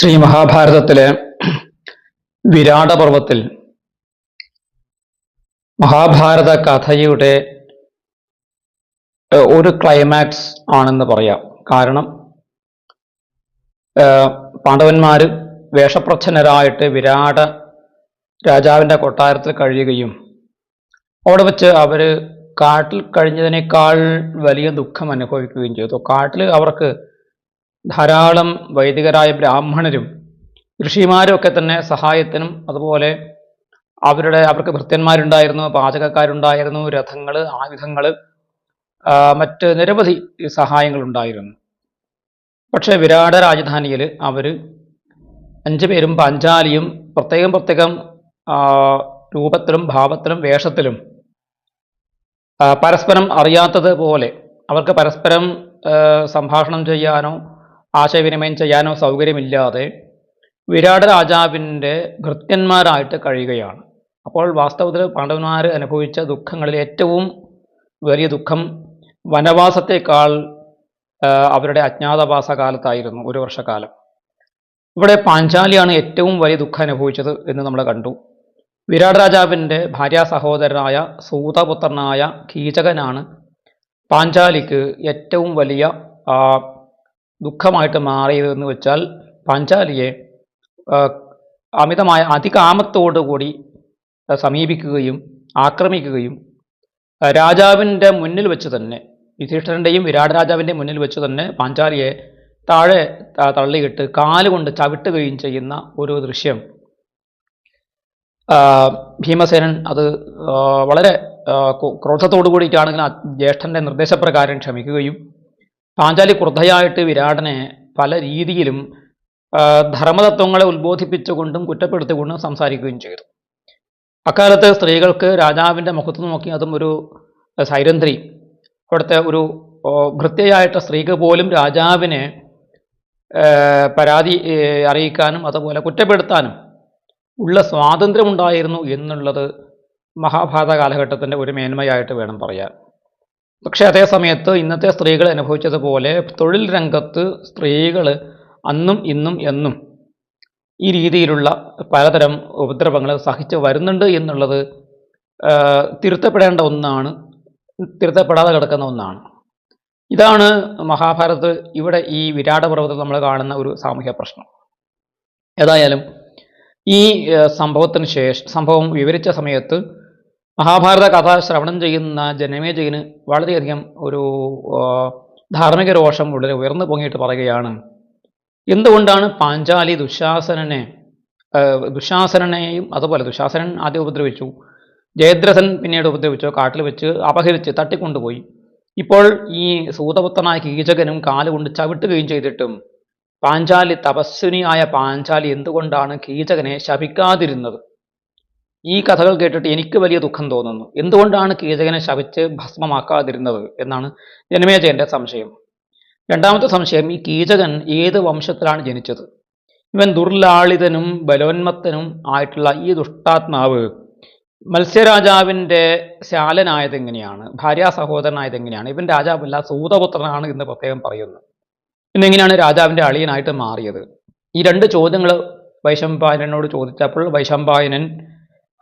ശ്രീ മഹാഭാരതത്തിലെ വിരാട പർവത്തിൽ മഹാഭാരത കഥയുടെ ഒരു ക്ലൈമാക്സ് ആണെന്ന് പറയാം. കാരണം പാണ്ഡവന്മാർ വേഷപ്രച്ഛന്നരായിട്ട് വിരാട രാജാവിന്റെ കൊട്ടാരത്തിൽ കഴിയുകയും അവിടെ വെച്ച് അവർ കാട്ടിൽ കഴിഞ്ഞതിനേക്കാൾ വലിയ ദുഃഖം അനുഭവിക്കുകയും ചെയ്തു. കാട്ടിൽ അവർക്ക് ധാരാളം വൈദികരായ ബ്രാഹ്മണരും ഋഷിമാരും ഒക്കെ തന്നെ സഹായത്തിനും അതുപോലെ അവരുടെ അവർക്ക് ഭൃത്യന്മാരുണ്ടായിരുന്നു പാചകക്കാരുണ്ടായിരുന്നു രഥങ്ങൾ ആയുധങ്ങൾ മറ്റ് നിരവധി സഹായങ്ങളുണ്ടായിരുന്നു. പക്ഷേ വിരാട രാജധാനിയിൽ അവർ അഞ്ചു പേരും പാഞ്ചാലിയും പ്രത്യേകം പ്രത്യേകം രൂപത്തിലും ഭാവത്തിലും വേഷത്തിലും പരസ്പരം അറിയാത്തത് പോലെ അവർക്ക് പരസ്പരം സംഭാഷണം ചെയ്യാനോ ആശയവിനിമയം ചെയ്യാനോ സൗകര്യമില്ലാതെ വിരാട രാജാവിന്റെ ഭൃത്യന്മാരായിട്ട് കഴിയുകയാണ്. അപ്പോൾ വാസ്തവത്തിൽ പാണ്ഡവന്മാർ അനുഭവിച്ച ദുഃഖങ്ങളിൽ ഏറ്റവും വലിയ ദുഃഖം വനവാസത്തെക്കാൾ അവരുടെ അജ്ഞാതവാസ കാലത്തായിരുന്നു ഒരു വർഷക്കാലം. ഇവിടെ പാഞ്ചാലിയാണ് ഏറ്റവും വലിയ ദുഃഖം അനുഭവിച്ചത് എന്ന് നമ്മൾ കണ്ടു. വിരാട് രാജാവിന്റെ ഭാര്യാ സഹോദരനായ സൂതപുത്രനായ കീചകനാണ് പാഞ്ചാലിക്ക് ഏറ്റവും വലിയ ദുഃഖമായിട്ട് മാറിയതെന്ന് വെച്ചാൽ പാഞ്ചാലിയെ അമിതമായ അതികാമത്തോടുകൂടി സമീപിക്കുകയും ആക്രമിക്കുകയും രാജാവിന്റെ മുന്നിൽ വെച്ച് തന്നെ യുധിഷ്ഠിരന്റെയും വിരാട് രാജാവിന്റെ മുന്നിൽ വെച്ച് തന്നെ പാഞ്ചാലിയെ താഴെ തള്ളിയിട്ട് കാലുകൊണ്ട് ചവിട്ടുകയും ചെയ്യുന്ന ഒരു ദൃശ്യം. ഭീമസേനൻ അത് വളരെ ക്രോധത്തോടു കൂടിയിട്ടാണെങ്കിൽ ജ്യേഷ്ഠന്റെ നിർദ്ദേശപ്രകാരം ക്ഷമിക്കുകയും പാഞ്ചാലി ക്രുദ്ധയായിട്ട് വിരാടനെ പല രീതിയിലും ധർമ്മതത്വങ്ങളെ ഉത്ബോധിപ്പിച്ചുകൊണ്ടും കുറ്റപ്പെടുത്തിക്കൊണ്ടും സംസാരിക്കുകയും ചെയ്തു. അക്കാലത്ത് സ്ത്രീകൾക്ക് രാജാവിന്റെ മുഖത്ത് നോക്കി അതും ഒരു സൈരന്ധ്രി അവിടുത്തെ ഒരു ഭൃത്യയായിട്ട സ്ത്രീക്ക് പോലും രാജാവിനെ പരാതി അറിയിക്കാനും അതുപോലെ കുറ്റപ്പെടുത്താനും ഉള്ള സ്വാതന്ത്ര്യമുണ്ടായിരുന്നു എന്നുള്ളത് മഹാഭാരത കാലഘട്ടത്തിന്റെ ഒരു മേന്മയായിട്ട് വേണം പറയാൻ. പക്ഷേ അതേ സമയത്ത് ഇന്നത്തെ സ്ത്രീകൾ അനുഭവിച്ചതുപോലെ തൊഴിൽ രംഗത്ത് സ്ത്രീകൾ അന്നും ഇന്നും എന്നും ഈ രീതിയിലുള്ള പലതരം ഉപദ്രവങ്ങൾ സഹിച്ച് വരുന്നുണ്ട് എന്നുള്ളത് തിരുത്തപ്പെടേണ്ട ഒന്നാണ് തിരുത്തപ്പെടാതെ കിടക്കുന്ന ഒന്നാണ്. ഇതാണ് മഹാഭാരത് ഇവിടെ ഈ വിരാട പർവതത്തിൽ നമ്മൾ കാണുന്ന ഒരു സാമൂഹ്യ പ്രശ്നം. ഏതായാലും ഈ സംഭവത്തിന് ശേഷം സംഭവം വിവരിച്ച സമയത്ത് മഹാഭാരത കഥ ശ്രവണം ചെയ്യുന്ന ജനമേജയന് വളരെയധികം ഒരു ധാർമ്മിക രോഷം വളരെ ഉയർന്നു പൊങ്ങിയിട്ട് പറയുകയാണ്. എന്തുകൊണ്ടാണ് പാഞ്ചാലി ദുശാസനനെ ദുശാസനെയും അതുപോലെ ദുശാസനൻ ആദ്യം ഉപദ്രവിച്ചു ജയദ്രഥൻ പിന്നീട് ഉപദ്രവിച്ചു കാട്ടിൽ വെച്ച് അപഹരിച്ച് തട്ടിക്കൊണ്ടുപോയി. ഇപ്പോൾ ഈ സൂതപുത്രനായ കീചകനും കാലുകൊണ്ട് ചവിട്ടുകയും ചെയ്തിട്ടും പാഞ്ചാലി തപസ്വിനിയായ പാഞ്ചാലി എന്തുകൊണ്ടാണ് കീചകനെ ശപിക്കാതിരുന്നത്? ഈ കഥകൾ കേട്ടിട്ട് എനിക്ക് വലിയ ദുഃഖം തോന്നുന്നു. എന്തുകൊണ്ടാണ് കീചകനെ ശപിച്ച് ഭസ്മമാക്കാതിരുന്നത് എന്നാണ് ജനമേജയന്റെ സംശയം. രണ്ടാമത്തെ സംശയം ഈ കീചകൻ ഏത് വംശത്തിലാണ് ജനിച്ചത്? ഇവൻ ദുർലാളിതനും ബലോന്മത്തനും ആയിട്ടുള്ള ഈ ദുഷ്ടാത്മാവ് മത്സ്യരാജാവിന്റെ ശാലനായത് എങ്ങനെയാണ് ഭാര്യാ സഹോദരനായത് എങ്ങനെയാണ് ഇവൻ രാജാവല്ല സൂതപുത്രനാണ് എന്ന് പ്രത്യേകം പറയുന്നു. എന്നെങ്ങനെയാണ് രാജാവിന്റെ അളിയനായിട്ട് മാറിയത്? ഈ രണ്ട് ചോദ്യങ്ങൾ വൈശംപായനോട് ചോദിച്ചപ്പോൾ വൈശമ്പായനൻ ആ,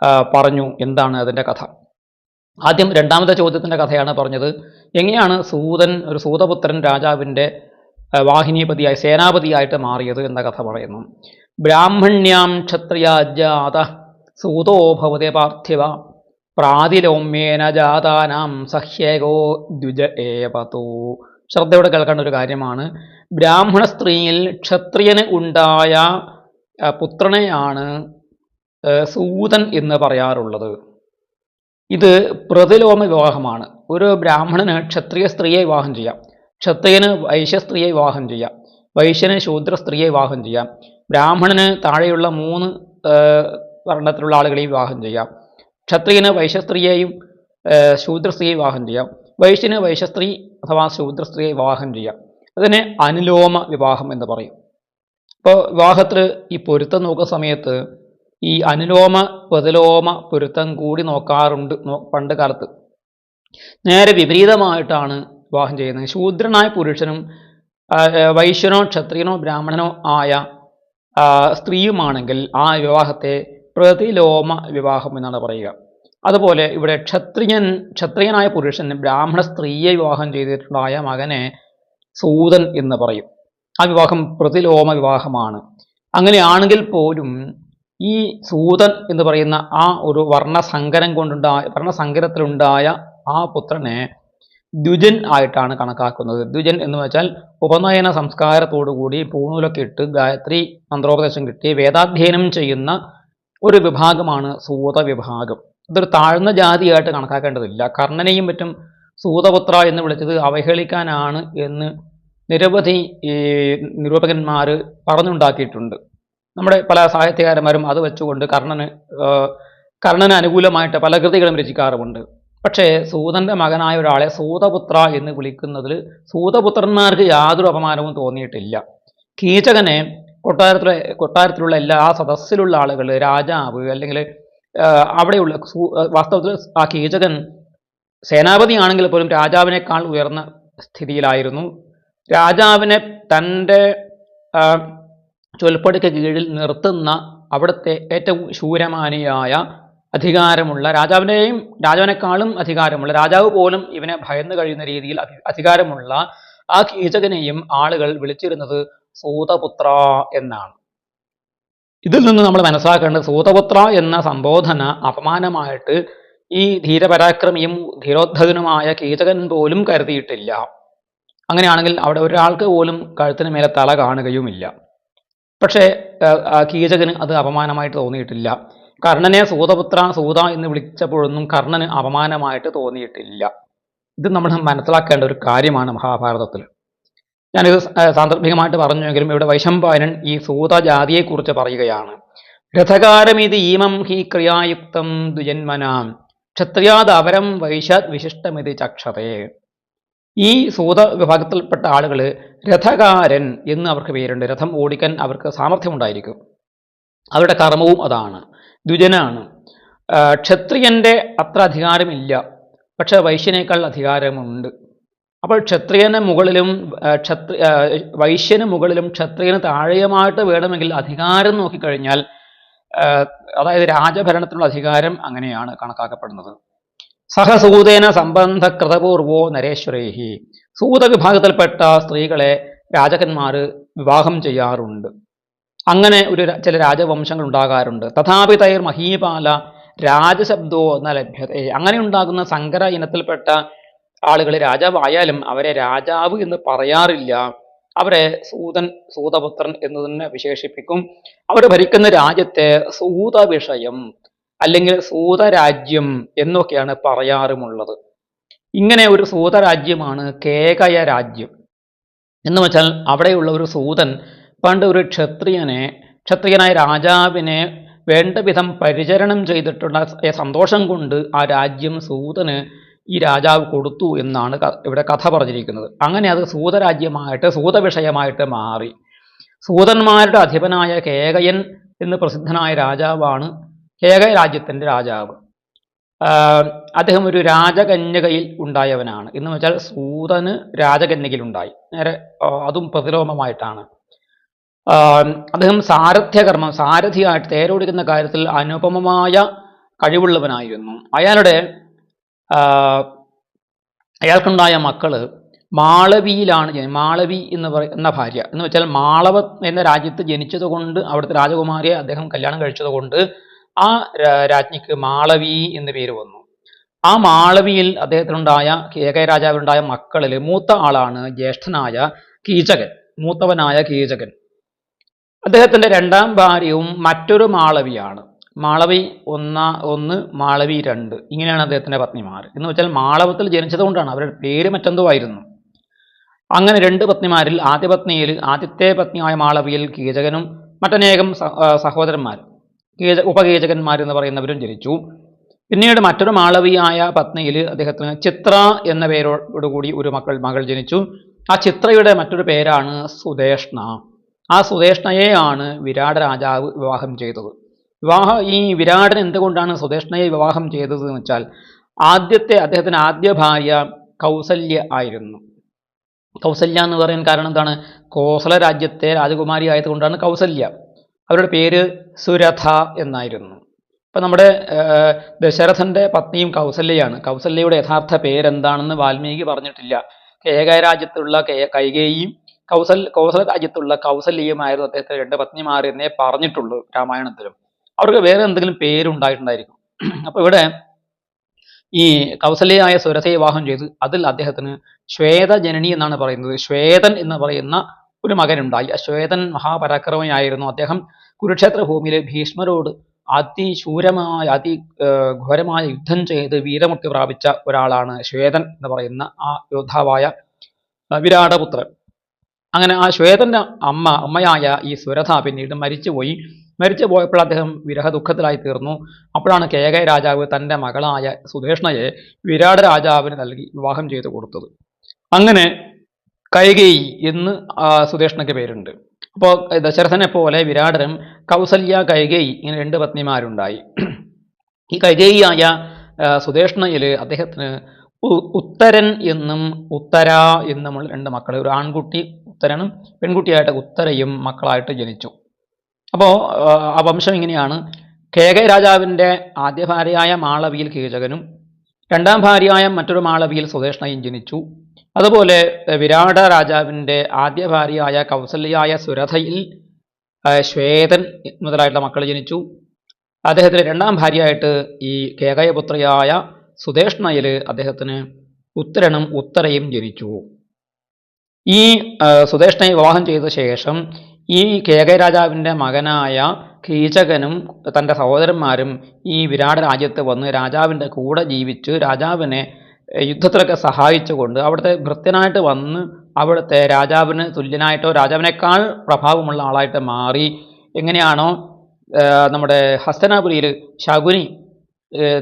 പറഞ്ഞു എന്താണ് അതിന്റെ കഥ. ആദ്യം രണ്ടാമത്തെ ചോദ്യത്തിന്റെ കഥയാണ് പറഞ്ഞത്. എങ്ങനെയാണ് സൂതൻ ഒരു സൂതപുത്രൻ രാജാവിന്റെ വാഹിനിപതിയായി സേനാപതിയായിട്ട് മാറിയത് എന്ന കഥ പറയുന്നു. ബ്രാഹ്മണ്യാം ക്ഷത്രിയാജാത സൂതോ ഭവതി പാർത്ഥിവ പ്രാതിലോമ്യേന ജാതാനാം സഹ്യേകോ ദ്വിജ ഏവതോ. ശ്രദ്ധയോടെ കേൾക്കേണ്ട ഒരു കാര്യമാണ്. ബ്രാഹ്മണ സ്ത്രീയിൽ ക്ഷത്രിയന് ഉണ്ടായ പുത്രനെയാണ് സൂതൻ എന്ന് പറയാറുള്ളത്. ഇത് പ്രതിലോമ വിവാഹമാണ്. ഒരു ബ്രാഹ്മണന് ക്ഷത്രിയ സ്ത്രീയെ വിവാഹം ചെയ്യാം. ക്ഷത്രിയന് വൈശ്യ സ്ത്രീയെ വിവാഹം ചെയ്യാം. വൈശ്യന് ശൂദ്ര സ്ത്രീയെ വിവാഹം ചെയ്യാം. ബ്രാഹ്മണന് താഴെയുള്ള മൂന്ന് വർണത്തിലുള്ള ആളുകളെ വിവാഹം ചെയ്യാം. ക്ഷത്രിയന് വൈശ്യ സ്ത്രീയെയും ശൂദ്ര സ്ത്രീയെ വിവാഹം ചെയ്യാം. വൈശ്യന് വൈശ്യ സ്ത്രീ അഥവാ ശൂദ്ര സ്ത്രീയെ വിവാഹം ചെയ്യാം. അതിനെ അനുലോമ വിവാഹം എന്ന് പറയും. അപ്പോൾ വിവാഹത്തിൽ ഈ പൊരുത്തം നോക്കുന്ന സമയത്ത് ഈ അനുലോമ പ്രതിലോമ പൊരുത്തം കൂടി നോക്കാറുണ്ട് പണ്ട് കാലത്ത്. നേരെ വിപരീതമായിട്ടാണ് വിവാഹം ചെയ്യുന്നത്. ശൂദ്രനായ പുരുഷനും വൈശ്യനോ ക്ഷത്രിയനോ ബ്രാഹ്മണനോ ആയ സ്ത്രീയുമാണെങ്കിൽ ആ വിവാഹത്തെ പ്രതിലോമ വിവാഹം എന്നാണ് പറയുക. അതുപോലെ ഇവിടെ ക്ഷത്രിയൻ ക്ഷത്രിയനായ പുരുഷൻ ബ്രാഹ്മണ സ്ത്രീയെ വിവാഹം ചെയ്തിട്ടുണ്ടായ മകനെ സൂതൻ എന്ന് പറയും. ആ വിവാഹം പ്രതിലോമ വിവാഹമാണ്. അങ്ങനെയാണെങ്കിൽ പോലും ഈ സൂതൻ എന്ന് പറയുന്ന ആ ഒരു വർണസങ്കരം കൊണ്ടുണ്ടായ വർണസങ്കരത്തിലുണ്ടായ ആ പുത്രനെ ദ്വിജൻ ആയിട്ടാണ് കണക്കാക്കുന്നത്. ദ്വിജൻ എന്ന് വെച്ചാൽ ഉപനയന സംസ്കാരത്തോടുകൂടി പൂണൂലൊക്കെ ഇട്ട് ഗായത്രി മന്ത്രോപദേശം കിട്ടി. വേദാധ്യയനം ചെയ്യുന്ന ഒരു വിഭാഗമാണ് സൂത വിഭാഗം ഇതൊരു താഴ്ന്ന ജാതിയായിട്ട് കണക്കാക്കേണ്ടതില്ല. കർണനെയും മറ്റും സൂതപുത്ര എന്ന് വിളിച്ചത് അവഹേളിക്കാനാണ് എന്ന് നിരവധി നിരൂപകന്മാർ പറഞ്ഞുണ്ടാക്കിയിട്ടുണ്ട്. നമ്മുടെ പല സാഹിത്യകാരന്മാരും അത് വെച്ചുകൊണ്ട് കർണന് കർണന് അനുകൂലമായിട്ട് പല കൃതികളും രചിക്കാറുമുണ്ട്. പക്ഷേ സൂതന്റെ മകനായ ഒരാളെ സൂതപുത്ര എന്ന് വിളിക്കുന്നതിൽ സൂതപുത്രന്മാർക്ക് യാതൊരു അപമാനവും തോന്നിയിട്ടില്ല. കീചകനെ കൊട്ടാരത്തിലെ കൊട്ടാരത്തിലുള്ള എല്ലാ സദസ്സിലുള്ള ആളുകൾ രാജാവ് അല്ലെങ്കിൽ അവിടെയുള്ള വാസ്തവത്തിൽ ആ കീചകൻ സേനാപതി ആണെങ്കിൽ പോലും രാജാവിനേക്കാൾ ഉയർന്ന സ്ഥിതിയിലായിരുന്നു. രാജാവിനെ തന്റെ ചൊൽപ്പടിക്ക് കീഴിൽ നിർത്തുന്ന അവിടുത്തെ ഏറ്റവും ശൂരമാനിയായ അധികാരമുള്ള രാജാവിനെയും രാജാവിനേക്കാളും അധികാരമുള്ള രാജാവ് പോലും ഇവനെ ഭയന്ന് കഴിയുന്ന രീതിയിൽ അധികാരമുള്ള ആ കീചകനെയും ആളുകൾ വിളിച്ചിരുന്നത് സൂതപുത്ര എന്നാണ്. ഇതിൽ നിന്ന് നമ്മൾ മനസ്സിലാക്കേണ്ടത് സൂതപുത്ര എന്ന സംബോധന അപമാനമായിട്ട് ഈ ധീരപരാക്രമിയും ധീരോദ്ധതനുമായ കീചകൻ പോലും കരുതിയിട്ടില്ല. അങ്ങനെയാണെങ്കിൽ അവിടെ ഒരാൾക്ക് പോലും കഴുത്തിന് മേലെ തല കാണുകയുമില്ല. പക്ഷേ കീചകന് അത് അപമാനമായിട്ട് തോന്നിയിട്ടില്ല. കർണനെ സൂതപുത്ര സൂത എന്ന് വിളിച്ചപ്പോഴൊന്നും കർണന് അപമാനമായിട്ട് തോന്നിയിട്ടില്ല. ഇത് നമ്മൾ മനസ്സിലാക്കേണ്ട ഒരു കാര്യമാണ് മഹാഭാരതത്തിൽ. ഞാനിത് സാന്ദർഭികമായിട്ട് പറഞ്ഞുവെങ്കിലും ഇവിടെ വൈശംപായനൻ ഈ സൂത ജാതിയെക്കുറിച്ച് പറയുകയാണ്. രഥകാരമിത് ഈമം ഹി ക്രിയായുക്തം ദുജന്മനാം. ക്ഷത്രിയാദ് അവരം വൈശാത് വിശിഷ്ടമിത് ചക്ഷതേ. ഈ സൂത വിഭാഗത്തിൽപ്പെട്ട ആളുകൾ രഥകാരൻ എന്ന് അവർക്ക് പേരുണ്ട്. രഥം ഓടിക്കാൻ അവർക്ക് സാമർഥ്യമുണ്ടായിരിക്കും. അവരുടെ കർമ്മവും അതാണ്. ദ്വിജനാണ്. ക്ഷത്രിയന്റെ അത്ര അധികാരമില്ല. പക്ഷേ വൈശ്യനേക്കാൾ അധികാരമുണ്ട്. അപ്പോൾ ക്ഷത്രിയന് മുകളിലും ക്ഷത്രി വൈശ്യന് മുകളിലും ക്ഷത്രിയന് താഴെയുമായിട്ട് വേണമെങ്കിൽ അധികാരം നോക്കിക്കഴിഞ്ഞാൽ അതായത് രാജഭരണത്തിനുള്ള അധികാരം അങ്ങനെയാണ് കണക്കാക്കപ്പെടുന്നത്. സഹസൂതേന സംബന്ധ കൃതപൂർവോ നരേശ്വരേഹി. സൂത വിഭാഗത്തിൽപ്പെട്ട സ്ത്രീകളെ രാജകന്മാർ വിവാഹം ചെയ്യാറുണ്ട്. അങ്ങനെ ഒരു ചില രാജവംശങ്ങൾ ഉണ്ടാകാറുണ്ട്. തഥാപി തൈർ മഹീപാല രാജശബ്ദോ എന്ന ലഭ്യത അങ്ങനെ ഉണ്ടാകുന്ന സങ്കര ഇനത്തിൽപ്പെട്ട ആളുകൾ രാജാവായാലും അവരെ രാജാവ് എന്ന് പറയാറില്ല. അവരെ സൂതൻ സൂതപുത്രൻ എന്ന് തന്നെ വിശേഷിപ്പിക്കും. അവർ ഭരിക്കുന്ന രാജ്യത്തെ സൂത വിഷയം അല്ലെങ്കിൽ സൂതരാജ്യം എന്നൊക്കെയാണ് പറയാറുമുള്ളത്. ഇങ്ങനെ ഒരു സൂതരാജ്യമാണ് കേകയ രാജ്യം എന്ന് വെച്ചാൽ അവിടെയുള്ള ഒരു സൂതൻ പണ്ട് ഒരു ക്ഷത്രിയനെ ക്ഷത്രിയനായ രാജാവിനെ വേണ്ട വിധം പരിചരണം ചെയ്തിട്ടുള്ള സന്തോഷം കൊണ്ട് ആ രാജ്യം സൂതന് ഈ രാജാവ് കൊടുത്തു എന്നാണ് ഇവിടെ കഥ പറഞ്ഞിരിക്കുന്നത്. അങ്ങനെ അത് സൂതരാജ്യമായിട്ട് സൂതവിഷയമായിട്ട് മാറി. സൂതന്മാരുടെ അധിപനായ കേകയൻ എന്ന് പ്രസിദ്ധനായ രാജാവാണ് കേക രാജ്യത്തിന്റെ രാജാവ് അദ്ദേഹം ഒരു രാജകന്യകയിൽ ഉണ്ടായവനാണ്. എന്ന് വെച്ചാൽ സൂതന് രാജകന്യകയിലുണ്ടായി. നേരെ അതും പ്രതിലോമമായിട്ടാണ്. അദ്ദേഹം സാരഥ്യകർമ്മം സാരഥിയായിട്ട് തേരോടിക്കുന്ന കാര്യത്തിൽ അനുപമമായ കഴിവുള്ളവനായിരുന്നു. അയാളുടെ അയാൾക്കുണ്ടായ മക്കൾ മാളവിയിലാണ് ജനി മാളവി എന്ന് പറയുന്ന ഭാര്യ. എന്ന് വെച്ചാൽ മാളവ എന്ന രാജ്യത്ത് ജനിച്ചതുകൊണ്ട് അവിടുത്തെ രാജകുമാരിയെ അദ്ദേഹം കല്യാണം കഴിച്ചതുകൊണ്ട് ആ രാജ്ഞിക്ക് മാളവി എന്ന് പേര് വന്നു. ആ മാളവിയിൽ അദ്ദേഹത്തിനുണ്ടായ കേകയ രാജാവിനുണ്ടായ മക്കളിൽ മൂത്ത ആളാണ് ജ്യേഷ്ഠനായ കീചകൻ മൂത്തവനായ കീചകൻ. അദ്ദേഹത്തിന്റെ രണ്ടാം ഭാര്യയും മറ്റൊരു മാളവിയാണ്. മാളവി ഒന്ന ഒന്ന് മാളവി രണ്ട്. ഇങ്ങനെയാണ് അദ്ദേഹത്തിന്റെ പത്നിമാർ. എന്ന് വെച്ചാൽ മാളവത്തിൽ ജനിച്ചതുകൊണ്ടാണ് അവരുടെ പേര് മറ്റെന്തോ ആയിരുന്നു അങ്ങനെ രണ്ട് പത്നിമാരിൽ ആദ്യ പത്നിയിൽ ആദ്യത്തെ പത്നിയായ മാളവിയിൽ കീചകനും മറ്റനേകം സഹോദരന്മാർ ഉപകീചകന്മാർ എന്ന് പറയുന്നവരും ജനിച്ചു. പിന്നീട് മറ്റൊരു മാളവിയായ പത്നിയിൽ അദ്ദേഹത്തിന് ചിത്ര എന്ന പേരോടുകൂടി ഒരു മക്കൾ മകൾ ജനിച്ചു. ആ ചിത്രയുടെ മറ്റൊരു പേരാണ് സുദേഷ്ണ. ആ സുദേഷ്ണയെയാണ് വിരാട രാജാവ് വിവാഹം ചെയ്തത്. വിവാഹ ഈ വിരാടൻ എന്തുകൊണ്ടാണ് സുദേഷ്ണയെ വിവാഹം ചെയ്തത് എന്ന് വെച്ചാൽ ആദ്യത്തെ അദ്ദേഹത്തിന്റെ ആദ്യ ഭാര്യ കൗസല്യ ആയിരുന്നു. കൗസല്യ എന്ന് പറയാൻ കാരണം എന്താണ്? കോസല രാജ്യത്തെ രാജകുമാരി ആയതുകൊണ്ടാണ് കൗസല്യ. അവരുടെ പേര് സുരഥ എന്നായിരുന്നു. അപ്പം നമ്മുടെ ദശരഥന്റെ പത്നിയും കൗസല്യയാണ്. കൗസല്യയുടെ യഥാർത്ഥ പേരെന്താണെന്ന് വാൽമീകി പറഞ്ഞിട്ടില്ല. കേകയ രാജ്യത്തുള്ള കേ- കൈകേയും കൗസൽ കൗസല രാജ്യത്തുള്ള കൗസല്യയുമായിരുന്നു അദ്ദേഹത്തെ രണ്ട് പത്നിമാർ എന്നേ പറഞ്ഞിട്ടുള്ളൂ രാമായണത്തിലും. അവർക്ക് വേറെ എന്തെങ്കിലും പേരുണ്ടായിട്ടുണ്ടായിരിക്കും. അപ്പോൾ ഇവിടെ ഈ കൗസല്യയായ സുരഥയെ വിവാഹം ചെയ്ത് അതിൽ അദ്ദേഹത്തിന് ശ്വേതജനനി എന്നാണ് പറയുന്നത്. ശ്വേതൻ എന്ന് പറയുന്ന ഒരു മകനുണ്ടായി. അശ്വേതൻ മഹാപരാക്രമയായിരുന്നു. അദ്ദേഹം കുരുക്ഷേത്ര ഭൂമിയിൽ ഭീഷ്മരോട് അതിശൂരമായ അതി ഘോരമായ യുദ്ധം ചെയ്ത് വീരമുക്തി പ്രാപിച്ച ഒരാളാണ് ശ്വേതൻ എന്ന് പറയുന്ന ആ യോദ്ധാവായ വിരാടപുത്രൻ. അങ്ങനെ ആ ശ്വേതന്റെ അമ്മ അമ്മയായ ഈ സുരഥ പിന്നീട് മരിച്ചുപോയി. മരിച്ചു പോയപ്പോൾ അദ്ദേഹം വിരഹ ദുഃഖത്തിലായി തീർന്നു. അപ്പോഴാണ് കേകയ രാജാവ് തന്റെ മകളായ സുദേഷ്ണയെ വിരാട രാജാവിന് നൽകി വിവാഹം ചെയ്തു കൊടുത്തത്. അങ്ങനെ കൈകേയി എന്ന് ആ സുധേഷ്ണയ്ക്ക് പേരുണ്ട്. അപ്പോൾ ദശരഥനെ പോലെ വിരാടനും കൗസല്യ കൈകേയി ഇങ്ങനെ രണ്ട് പത്നിമാരുണ്ടായി. ഈ കൈകേയിയായ സുദേഷ്ണയിൽ അദ്ദേഹത്തിന് ഉത്തരൻ എന്നും ഉത്തര എന്നുമുള്ള രണ്ട് മക്കൾ ഒരു ആൺകുട്ടി ഉത്തരനും പെൺകുട്ടിയായിട്ട് ഉത്തരയും മക്കളായിട്ട് ജനിച്ചു. അപ്പോൾ ആ വംശം ഇങ്ങനെയാണ്. കേകയ രാജാവിന്റെ ആദ്യ ഭാര്യയായ മാളവിയിൽ കീചകനും രണ്ടാം ഭാര്യയായ മറ്റൊരു മാളവിയിൽ സുധേഷ്ണയും ജനിച്ചു. അതുപോലെ വിരാട രാജാവിന്റെ ആദ്യ ഭാര്യയായ കൗസല്യായ സുരഥയിൽ ശ്വേതൻ മുതലായിട്ടുള്ള മക്കൾ ജനിച്ചു. അദ്ദേഹത്തിന്റെ രണ്ടാം ഭാര്യയായിട്ട് ഈ കേകയപുത്രിയായ സുദേഷ്ണയിൽ അദ്ദേഹത്തിന് ഉത്തരനും ഉത്തരയും ജനിച്ചു. ഈ സുദേഷ്ണയെ വിവാഹം ചെയ്ത ശേഷം ഈ കേകയ രാജാവിന്റെ മകനായ കീചകനും തന്റെ സഹോദരന്മാരും ഈ വിരാട് രാജ്യത്ത് വന്ന് രാജാവിന്റെ കൂടെ ജീവിച്ച് രാജാവിനെ യുദ്ധത്തിലൊക്കെ സഹായിച്ചുകൊണ്ട് അവിടുത്തെ ഭൃത്യനായിട്ട് വന്ന് അവിടുത്തെ രാജാവിന് തുല്യനായിട്ടോ രാജാവിനേക്കാൾ പ്രഭാവമുള്ള ആളായിട്ട് മാറി. എങ്ങനെയാണോ നമ്മുടെ ഹസ്തനാപുരിയിൽ ശകുനി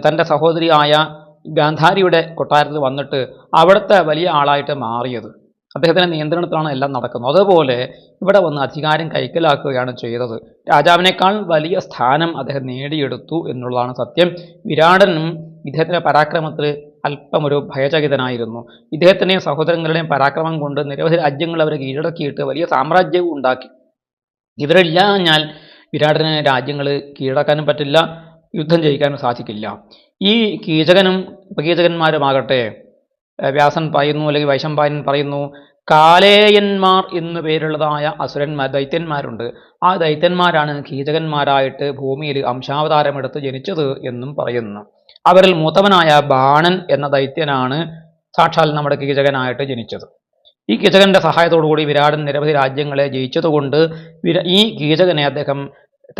തന്റെ സഹോദരിയായ ഗാന്ധാരിയുടെ കൊട്ടാരത്തിൽ വന്നിട്ട് അവിടുത്തെ വലിയ ആളായിട്ട് മാറിയത്. അദ്ദേഹത്തിന്റെ നിയന്ത്രണത്തിലാണ് എല്ലാം നടക്കുന്നത്. അതുപോലെ ഇവിടെ വന്ന് അധികാരം കൈക്കലാക്കുകയാണ് ചെയ്തത്. രാജാവിനേക്കാൾ വലിയ സ്ഥാനം അദ്ദേഹം നേടിയെടുത്തു എന്നുള്ളതാണ് സത്യം. വിരാടനും ഇദ്ദേഹത്തിന്റെ പരാക്രമത്തിൽ അല്പം ഒരു ഭയചകിതനായിരുന്നു. ഇദ്ദേഹത്തിന്റെയും സഹോദരങ്ങളുടെയും പരാക്രമം കൊണ്ട് നിരവധി രാജ്യങ്ങൾ അവർ കീഴടക്കിയിട്ട് വലിയ സാമ്രാജ്യവും ഉണ്ടാക്കി. ഇവരില്ലാഞ്ഞാൽ വിരാടിന് രാജ്യങ്ങൾ കീഴടക്കാനും പറ്റില്ല യുദ്ധം ജയിക്കാനും സാധിക്കില്ല. ഈ കീചകനും ഉപകീചകന്മാരുമാകട്ടെ വ്യാസൻ പറയുന്നു അല്ലെങ്കിൽ വൈശമ്പായൻ പറയുന്നു കാലേയന്മാർ എന്നു പേരുള്ളതായ അസുരന്മാർ ദൈത്യന്മാരുണ്ട്. ആ ദൈത്യന്മാരാണ് കീചകന്മാരായിട്ട് ഭൂമിയിൽ അംശാവതാരമെടുത്ത് ജനിച്ചത് എന്നും പറയുന്നു. അവരിൽ മൂത്തവനായ ബാണൻ എന്ന ദൈത്യനാണ് സാക്ഷാൽ നമ്മുടെ കീചകനായിട്ട് ജനിച്ചത്. ഈ കീചകന്റെ സഹായത്തോടുകൂടി വിരാടൻ നിരവധി രാജ്യങ്ങളെ ജയിച്ചതുകൊണ്ട് ഈ കീചകനെ അദ്ദേഹം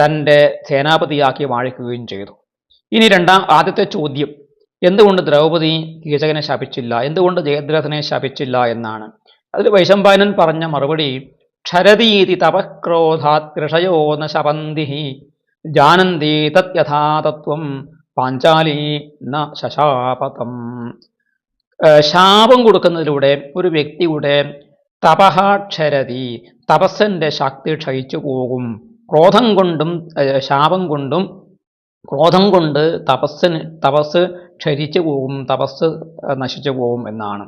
തന്റെ സേനാപതിയാക്കി വാഴിക്കുകയും ചെയ്തു. ഇനി രണ്ടാം ആദ്യത്തെ ചോദ്യം എന്തുകൊണ്ട് ദ്രൗപദി കീചകനെ ശപിച്ചില്ല? എന്തുകൊണ്ട് ജയദ്രഥനെ ശപിച്ചില്ല എന്നാണ്. അതിൽ വൈശമ്പായനൻ പറഞ്ഞ മറുപടി ക്ഷരതീതി തപക്രോധാത് കൃഷയോ ന ശപന്തി ജാനന്തി തത് യഥാതത്വം പാഞ്ചാലി ന ശശാപതം. ശാപം കൊടുക്കുന്നതിലൂടെ ഒരു വ്യക്തിയുടെ തപഹാക്ഷരതി തപസ്സന്റെ ശക്തി ക്ഷയിച്ചു പോകും. ക്രോധം കൊണ്ടും ശാപം കൊണ്ടും ക്രോധം കൊണ്ട് തപസ്സിന് തപസ് ക്ഷരിച്ചു പോകും തപസ് നശിച്ചു പോകും എന്നാണ്.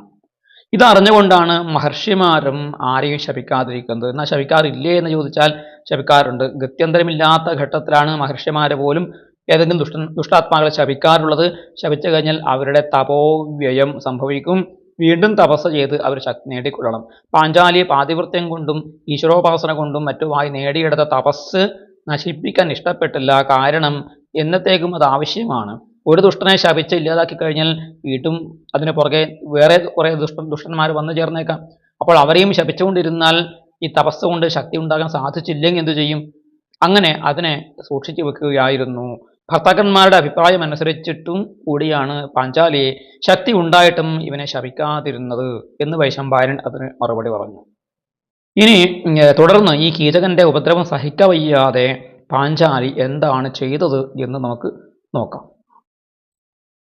ഇതറിഞ്ഞുകൊണ്ടാണ് മഹർഷിമാരും ആരെയും ശപിക്കാതിരിക്കുന്നത്. എന്നാൽ ശപിക്കാറില്ലേ എന്ന് ചോദിച്ചാൽ ശപിക്കാറുണ്ട്. ഗത്യന്തരമില്ലാത്ത ഘട്ടത്തിലാണ് മഹർഷിമാരെ പോലും ഏതെങ്കിലും ദുഷ്ട ദുഷ്ടാത്മാക്കളെ ശപിക്കാറുള്ളത് ശപിച്ചു കഴിഞ്ഞാൽ അവരുടെ തപോവ്യയം സംഭവിക്കും. വീണ്ടും തപസ് ചെയ്ത് അവർ ശക്തി നേടിക്കൊള്ളണം. പാഞ്ചാലി പാതിവൃത്യം കൊണ്ടും ഈശ്വരോപാസന കൊണ്ടും മറ്റുമായി നേടിയെടുത്ത തപസ് നശിപ്പിക്കാൻ ഇഷ്ടപ്പെട്ടില്ല. കാരണം എന്നത്തേക്കും അത് ആവശ്യമാണ്. ഒരു ദുഷ്ടനെ ശപിച്ച് ഇല്ലാതാക്കി കഴിഞ്ഞാൽ വീണ്ടും അതിന് പുറകെ വേറെ കുറേ ദുഷ്ട ദുഷ്ടന്മാർ വന്നു ചേർന്നേക്കാം. അപ്പോൾ അവരെയും ശപിച്ചുകൊണ്ടിരുന്നാൽ ഈ തപസ് കൊണ്ട് ശക്തി ഉണ്ടാകാൻ സാധിച്ചില്ലെങ്കിൽ എന്തു ചെയ്യും? അങ്ങനെ അതിനെ സൂക്ഷിച്ചു വെക്കുകയായിരുന്നു. ഭർത്താക്കന്മാരുടെ അഭിപ്രായം അനുസരിച്ചിട്ടും കൂടിയാണ് പാഞ്ചാലിയെ ശക്തി ഉണ്ടായിട്ടും ഇവനെ ശപിക്കാതിരുന്നത് എന്ന് വൈശമ്പായനൻ അതിന് മറുപടി പറഞ്ഞു. ഇനി തുടർന്ന് ഈ കീചകന്റെ ഉപദ്രവം സഹിക്കവയ്യാതെ പാഞ്ചാലി എന്താണ് ചെയ്തത് എന്ന് നമുക്ക് നോക്കാം.